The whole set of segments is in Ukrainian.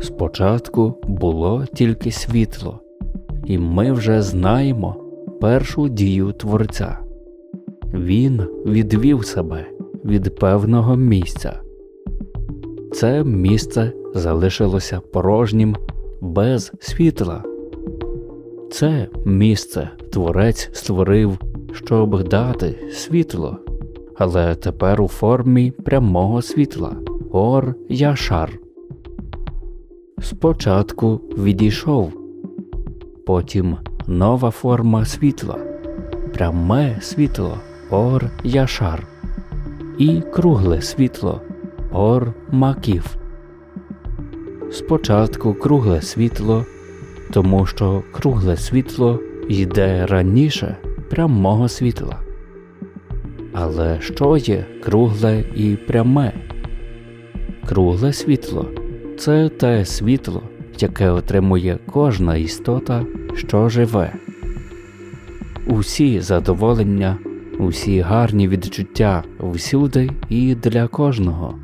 Спочатку було тільки світло, і ми вже знаємо першу дію Творця. Він відвів себе від певного місця. Це місце залишилося порожнім без світла. Це місце Творець створив, щоб дати світло, але тепер у формі прямого світла Ор Яшар. Спочатку відійшов, потім нова форма світла, пряме світло Ор Яшар і кругле світло Ор Маків. Спочатку кругле світло, тому що кругле світло йде раніше прямого світла. Але що є кругле і пряме? Кругле світло це те світло, яке отримує кожна істота, що живе. Усі задоволення, усі гарні відчуття всюди і для кожного.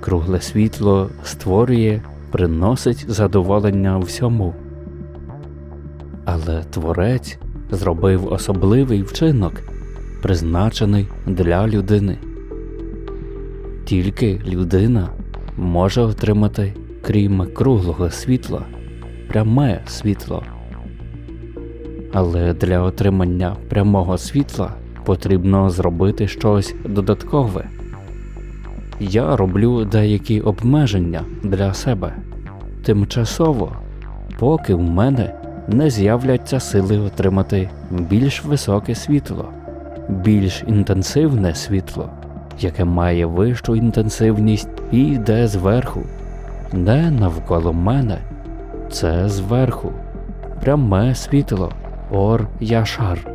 Кругле світло створює, приносить задоволення всьому. Але Творець зробив особливий вчинок, призначений для людини. Тільки людина може отримати, крім круглого світла, пряме світло. Але для отримання прямого світла потрібно зробити щось додаткове. Я роблю деякі обмеження для себе тимчасово, поки в мене не з'являться сили отримати більш високе світло, більш інтенсивне світло, яке має вищу інтенсивність і йде зверху, не навколо мене, це зверху, пряме світло, ор яшар.